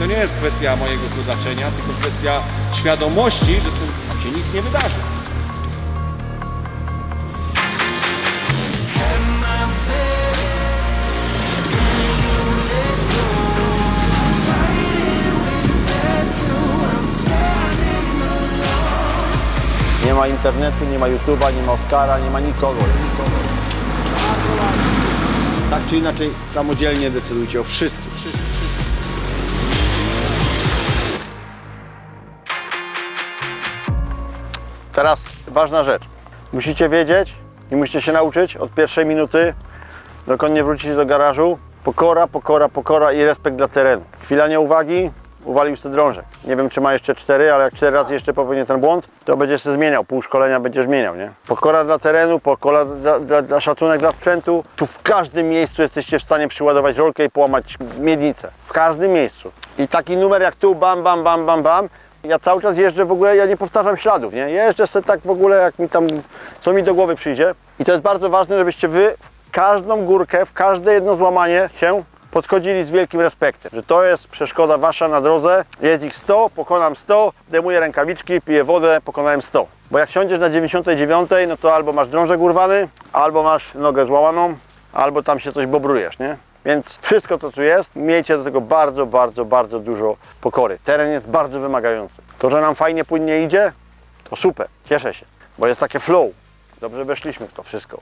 to nie jest kwestia mojego kozaczenia, tylko kwestia świadomości, że tu się nic nie wydarzy. Nie ma internetu, nie ma YouTube'a, nie ma Oscara, nie ma nikogo. nikogo. Tak czy inaczej, samodzielnie decydujcie o wszystkim. Teraz ważna rzecz. Musicie wiedzieć i musicie się nauczyć od pierwszej minuty, dokąd nie wrócicie do garażu. Pokora, pokora, pokora i respekt dla terenu. Chwila nieuwagi, uwalił sobie drążek. Nie wiem, czy ma jeszcze cztery, ale jak cztery razy jeszcze popełni ten błąd, to będziesz się zmieniał. Pół szkolenia będziesz zmieniał, nie? Pokora dla terenu, pokora dla, dla, dla szacunek dla sprzętu. Tu w każdym miejscu jesteście w stanie przyładować rolkę i połamać miednicę. W każdym miejscu. I taki numer jak tu, bam, bam, bam, bam, bam. Ja cały czas jeżdżę w ogóle, ja nie powtarzam śladów, nie? Jeżdżę sobie tak w ogóle, jak mi tam, co mi do głowy przyjdzie. I to jest bardzo ważne, żebyście wy w każdą górkę, w każde jedno złamanie się podchodzili z wielkim respektem, że to jest przeszkoda wasza na drodze, jest ich 100, pokonam 100, demuję rękawiczki, piję wodę, pokonałem 100. Bo jak siądziesz na 99, no to albo masz drążek urwany, albo masz nogę złamaną, albo tam się coś bobrujesz, nie? Więc wszystko to, co jest, miejcie do tego bardzo, bardzo, bardzo dużo pokory. Teren jest bardzo wymagający. To, że nam fajnie, płynnie idzie, to super, cieszę się, bo jest takie flow. Dobrze weszliśmy w to wszystko.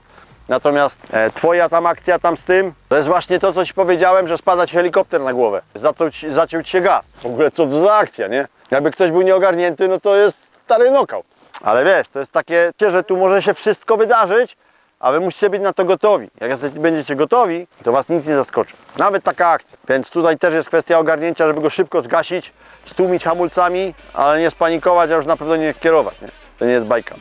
Natomiast e, twoja tam akcja tam z tym, to jest właśnie to, co ci powiedziałem, że spada ci helikopter na głowę. Zaczął ci, zaciął ci się gaz. W ogóle co to za akcja, nie? Jakby ktoś był nieogarnięty, no to jest stary knockout. Ale wiesz, to jest takie, że tu może się wszystko wydarzyć, a wy musicie być na to gotowi. Jak będziecie gotowi, to was nic nie zaskoczy. Nawet taka akcja. Więc tutaj też jest kwestia ogarnięcia, żeby go szybko zgasić, stłumić hamulcami, ale nie spanikować, a już na pewno nie kierować. Nie? To nie jest bajka.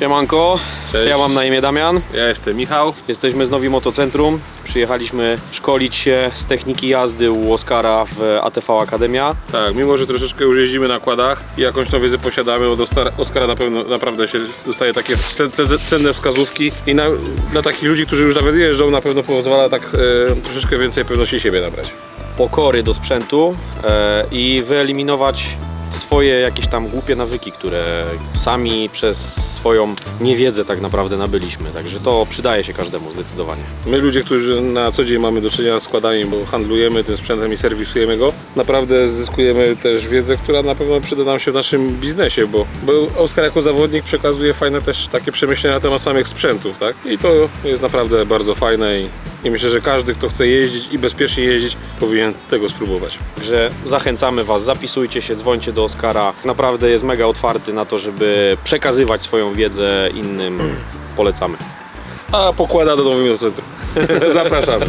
Siemanko, Cześć. ja mam na imię Damian. Ja jestem Michał. Jesteśmy z Nowi Motocentrum. Przyjechaliśmy szkolić się z techniki jazdy u Oskara w ATV Akademia. Tak, mimo że troszeczkę już jeździmy na kładach i jakąś tą wiedzę posiadamy, od Oskara na pewno naprawdę się dostaje takie ce- ce- cenne wskazówki i na, dla takich ludzi, którzy już nawet jeżdżą, na pewno pozwala tak e, troszeczkę więcej pewności siebie nabrać. Pokory do sprzętu e, i wyeliminować swoje jakieś tam głupie nawyki, które sami przez swoją niewiedzę tak naprawdę nabyliśmy. Także to przydaje się każdemu zdecydowanie. My ludzie, którzy na co dzień mamy do czynienia z składami, bo handlujemy tym sprzętem i serwisujemy go, naprawdę zyskujemy też wiedzę, która na pewno przyda nam się w naszym biznesie, bo, bo Oskar jako zawodnik przekazuje fajne też takie przemyślenia na temat samych sprzętów, tak? I to jest naprawdę bardzo fajne i, i myślę, że każdy, kto chce jeździć i bezpiecznie jeździć, powinien tego spróbować. Także zachęcamy Was, zapisujcie się, dzwońcie do Oskara. Naprawdę jest mega otwarty na to, żeby przekazywać swoją wiedzę innym. Polecamy. A pokłada do nowego centrum. Zapraszamy.